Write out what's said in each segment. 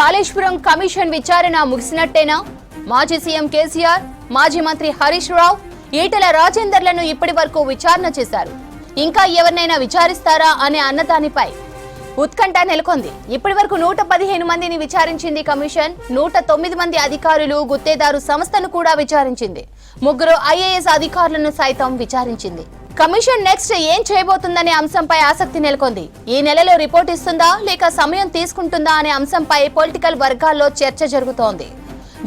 Kaleshwaram commission విచారణ ముగిసినట్టేనా? మాజీ CM KCR మాజీ మంత్రి హరీష్ రావు ఈటెల రాజేందర్లను ఇప్పటి వరకు విచారణ చేశారు. ఇంకా ఎవరినైనా విచారిస్తారా అనే అన్నదానిపై ఉత్కంఠ నెలకొంది. ఇప్పటి వరకు నూట పదిహేను మందిని విచారించింది కమిషన్ నూట తొమ్మిది మంది అధికారులు గుత్తేదారు సంస్థను కూడా విచారించింది. ముగ్గురు ఐఏఎస్ అధికారులను సైతం విచారించింది. కమిషన్ నెక్స్ట్ ఏం చేయబోతుందనే అంశంపై ఆసక్తి నెలకొంది. ఈ నెలలో రిపోర్ట్ ఇస్తుందా లేక సమయం తీసుకుంటుందా అనే అంశంపై పొలిటికల్ వర్గాల్లో చర్చ జరుగుతోంది.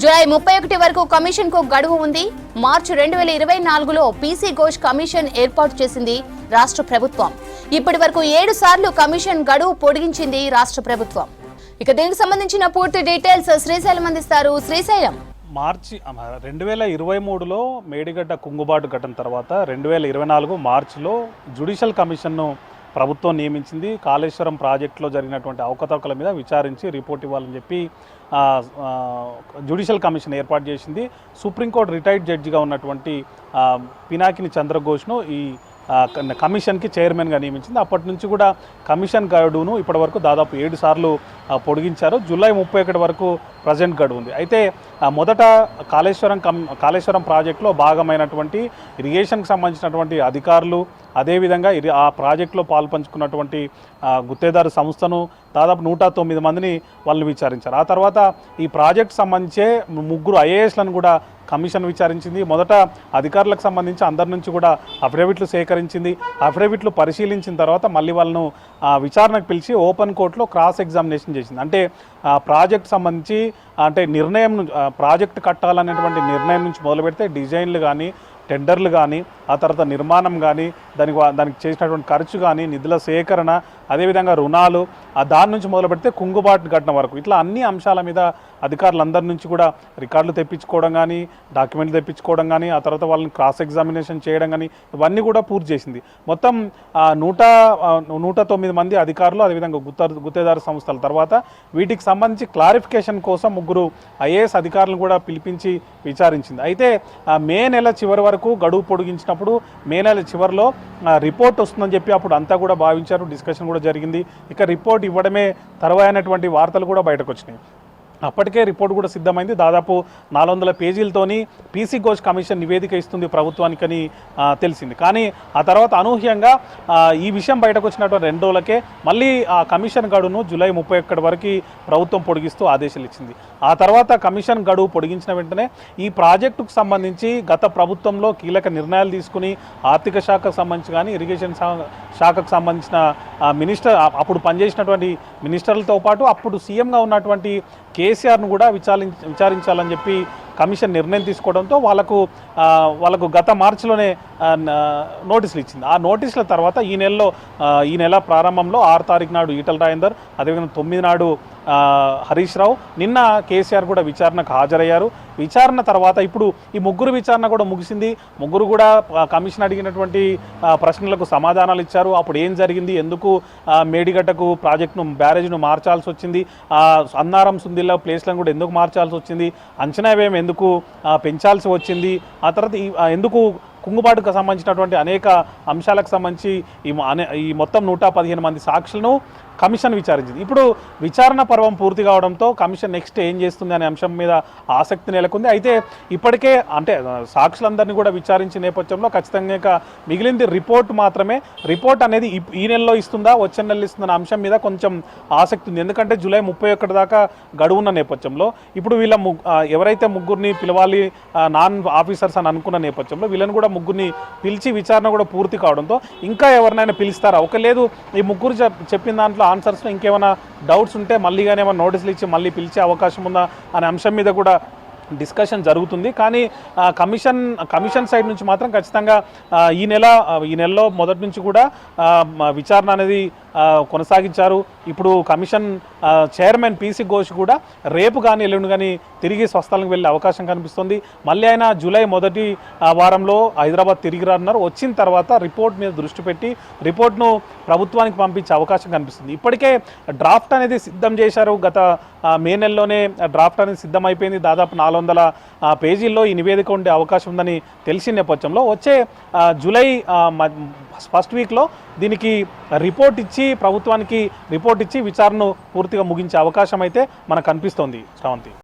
జూలై ముప్పై ఒకటి వరకు కమిషన్కు గడువు ఉంది. మార్చి రెండు వేల ఇరవై నాలుగులో పీసీ ఘోష్ కమిషన్ ఏర్పాటు చేసింది రాష్ట్ర ప్రభుత్వం. ఇప్పటి వరకు ఏడు సార్లు కమిషన్ గడువు పొడిగించింది రాష్ట్ర ప్రభుత్వం. ఇక దీనికి సంబంధించిన పూర్తి డీటెయిల్స్ శ్రీశైలం అందిస్తారు. శ్రీశైలం. మార్చి రెండు వేల ఇరవై మూడులో మేడిగడ్డ కుంగుబాటు ఘటన తర్వాత రెండు వేల ఇరవై నాలుగు మార్చిలో జ్యుడిషియల్ కమిషన్ను ప్రభుత్వం నియమించింది. కాళేశ్వరం ప్రాజెక్టులో జరిగినటువంటి అవకతవకల మీద విచారించి రిపోర్ట్ ఇవ్వాలని చెప్పి ఆ, జ్యుడిషియల్ కమిషన్ ఏర్పాటు చేసింది. సుప్రీంకోర్టు రిటైర్డ్ జడ్జిగా ఉన్నటువంటి పినాకిని చంద్రఘోష్ను ఈ కమిషన్కి చైర్మన్గా నియమించింది. అప్పటి నుంచి కూడా కమిషన్ గడువును ఇప్పటి వరకు దాదాపు ఏడు సార్లు పొడిగించారు. జూలై ముప్పై ఒకటి వరకు ప్రజెంట్ గడువు ఉంది. అయితే మొదట కాళేశ్వరం కం కాళేశ్వరం ప్రాజెక్టులో భాగమైనటువంటి ఇరిగేషన్కి సంబంధించినటువంటి అధికారులు అదేవిధంగా ఇరి ఆ ప్రాజెక్టులో పాల్పంచుకున్నటువంటి గుత్తేదారు సంస్థను దాదాపు నూట తొమ్మిది మందిని వాళ్ళు విచారించారు. ఆ తర్వాత ఈ ప్రాజెక్ట్ సంబంధించే ముగ్గురు ఐఏఎస్లను కూడా కమిషన్ విచారించింది. మొదట అధికారులకు సంబంధించి అందరి నుంచి కూడా అఫిడవిట్లు సేకరించింది. అఫిడవిట్లు పరిశీలించిన తర్వాత మళ్ళీ వాళ్ళను విచారణకు పిలిచి ఓపెన్ కోర్టులో క్రాస్ ఎగ్జామినేషన్ చేసింది. అంటే ప్రాజెక్ట్ సంబంధించి అంటే నిర్ణయం ప్రాజెక్ట్ కట్టాలనేటువంటి నిర్ణయం నుంచి మొదలు పెడితే డిజైన్లు కానీ టెండర్లు కానీ ఆ తర్వాత నిర్మాణం కానీ దానికి వా- దానికి చేసినటువంటి ఖర్చు కానీ నిధుల సేకరణ అదేవిధంగా రుణాలు ఆ దాని నుంచి మొదలు పెడితే కుంగుబాటు ఘటన వరకు. ఇట్లా అన్ని అంశాల మీద అధికారులందరి నుంచి కూడా రికార్డులు తెప్పించుకోవడం కానీ డాక్యుమెంట్లు తెప్పించుకోవడం కానీ ఆ తర్వాత వాళ్ళని క్రాస్ ఎగ్జామినేషన్ చేయడం కానీ ఇవన్నీ కూడా పూర్తి చేసింది. మొత్తం నూట నూట తొమ్మిది మంది అధికారులు అదేవిధంగా గుత్త గుత్తేదారు సంస్థల తర్వాత వీటికి సంబంధించి క్లారిఫికేషన్ కోసం ముగ్గురు ఐఏఎస్ అధికారులను కూడా పిలిపించి విచారించింది. అయితే మే నెల చివరి వరకు గడువు పొడిగించిన అప్పుడు మే నెల చివరిలో రిపోర్ట్ వస్తుందని చెప్పి అప్పుడు అంతా కూడా భావించారు డిస్కషన్ కూడా జరిగింది. ఇక రిపోర్ట్ ఇవ్వడమే తర్వాయనటువంటి వార్తలు కూడా బయటకు వచ్చినాయి. అప్పటికే రిపోర్ట్ కూడా సిద్ధమైంది. దాదాపు నాలుగు వందల పేజీలతోని పీసీ ఘోష్ కమిషన్ నివేదిక ఇస్తుంది ప్రభుత్వానికని తెలిసింది. కానీ ఆ తర్వాత అనూహ్యంగా ఈ విషయం బయటకు వచ్చినటువంటి రెండు రోజులకే మళ్ళీ ఆ కమిషన్ గడువును జూలై ముప్పై ఒక్కటి వరకు ప్రభుత్వం పొడిగిస్తూ ఆదేశాలు ఇచ్చింది. ఆ తర్వాత కమిషన్ గడువు పొడిగించిన వెంటనే ఈ ప్రాజెక్టుకు సంబంధించి గత ప్రభుత్వంలో కీలక నిర్ణయాలు తీసుకుని ఆర్థిక శాఖకు సంబంధించి కానీ ఇరిగేషన్ శా- శాఖకు సంబంధించిన మినిస్టర్ అప్పుడు పనిచేసినటువంటి మినిస్టర్లతో పాటు అప్పుడు సీఎంగా ఉన్నటువంటి కేసీఆర్ను కూడా విచారించ విచారించాలని చెప్పి కమిషన్ నిర్ణయం తీసుకోవడంతో వాళ్ళకు వాళ్ళకు గత మార్చిలోనే నోటీసులు ఇచ్చింది. ఆ నోటీసుల తర్వాత ఈ నెలలో ఈ నెల ప్రారంభంలో ఆరు తారీఖు నాడు ఈటల రాజేందర్ అదేవిధంగా తొమ్మిది నాడు హరీష్ రావు నిన్న కేసీఆర్ కూడా విచారణకు హాజరయ్యారు. విచారణ తర్వాత ఇప్పుడు ఈ ముగ్గురు విచారణ కూడా ముగిసింది. ముగ్గురు కూడా కమిషన్ అడిగినటువంటి ప్రశ్నలకు సమాధానాలు ఇచ్చారు. అప్పుడు ఏం జరిగింది? ఎందుకు మేడిగడ్డకు ప్రాజెక్టును బ్యారేజ్ను మార్చాల్సి వచ్చింది? అన్నారం సుందిల్లా ప్లేస్లను కూడా ఎందుకు మార్చాల్సి వచ్చింది? అంచనా వ్యయం ఎందుకు పెంచాల్సి వచ్చింది? ఆ తర్వాత ఎందుకు కుంగుబాటుకు సంబంధించినటువంటి అనేక అంశాలకు సంబంధించి ఈ అనే ఈ మొత్తం నూట పదిహేను మంది సాక్షులను కమిషన్ విచారించింది. ఇప్పుడు విచారణ పర్వం పూర్తి కావడంతో కమిషన్ నెక్స్ట్ ఏం చేస్తుంది అనే అంశం మీద ఆసక్తి నెలకొంది. అయితే ఇప్పటికే అంటే సాక్షులందరినీ కూడా విచారించిన నేపథ్యంలో ఖచ్చితంగా మిగిలింది రిపోర్ట్ మాత్రమే. రిపోర్ట్ అనేది ఈ నెలలో ఇస్తుందా వచ్చే నెలలో ఇస్తుందన్న అంశం మీద కొంచెం ఆసక్తి ఉంది. ఎందుకంటే జూలై ముప్పై ఒకటి దాకా గడువున్న నేపథ్యంలో ఇప్పుడు వీళ్ళ ఎవరైతే ముగ్గురిని పిలవాలి నాన్ ఆఫీసర్స్ అని అనుకున్న నేపథ్యంలో వీళ్ళని కూడా ముగ్గురిని పిలిచి విచారణ కూడా పూర్తి కావడంతో ఇంకా ఎవరినైనా పిలుస్తారా? ఒక లేదు ఈ ముగ్గురు చెప్పిన దాంట్లో ఆన్సర్స్లో ఇంకేమైనా డౌట్స్ ఉంటే మళ్ళీ కానీ ఏమైనా నోటీసులు ఇచ్చి మళ్ళీ పిలిచే అవకాశం ఉందా? అనే అంశం మీద కూడా డిస్కషన్ జరుగుతుంది. కానీ కమిషన్ కమిషన్ సైడ్ నుంచి మాత్రం ఖచ్చితంగా ఈ నెల ఈ నెలలో మొదటి నుంచి కూడా విచారణ అనేది కొనసాగించారు. ఇప్పుడు కమిషన్ చైర్మన్ పీసీ ఘోష్ కూడా రేపు కానీ ఎల్లుండి కానీ తిరిగి స్వస్థలకు వెళ్ళే అవకాశం కనిపిస్తుంది. మళ్ళీ ఆయన జూలై మొదటి వారంలో హైదరాబాద్ తిరిగి రానున్నారు. వచ్చిన తర్వాత రిపోర్ట్ మీద దృష్టి పెట్టి రిపోర్ట్ను ప్రభుత్వానికి పంపించే అవకాశం కనిపిస్తుంది. ఇప్పటికే డ్రాఫ్ట్ అనేది సిద్ధం చేశారు. గత మే నెలలోనే డ్రాఫ్ట్ అనేది సిద్ధమైపోయింది. దాదాపు నాలుగు వందల పేజీల్లో ఈ నివేదిక ఉండే అవకాశం ఉందని తెలిసిన నేపథ్యంలో వచ్చే జూలై మ- ఫస్ట్ వీక్లో దీనికి రిపోర్ట్ ఇచ్చి ప్రభుత్వానికి రిపోర్ట్ ఇచ్చి విచారణను పూర్తిగా ముగించే అవకాశం అయితే మనకు కనిపిస్తోంది శ్రావంతి.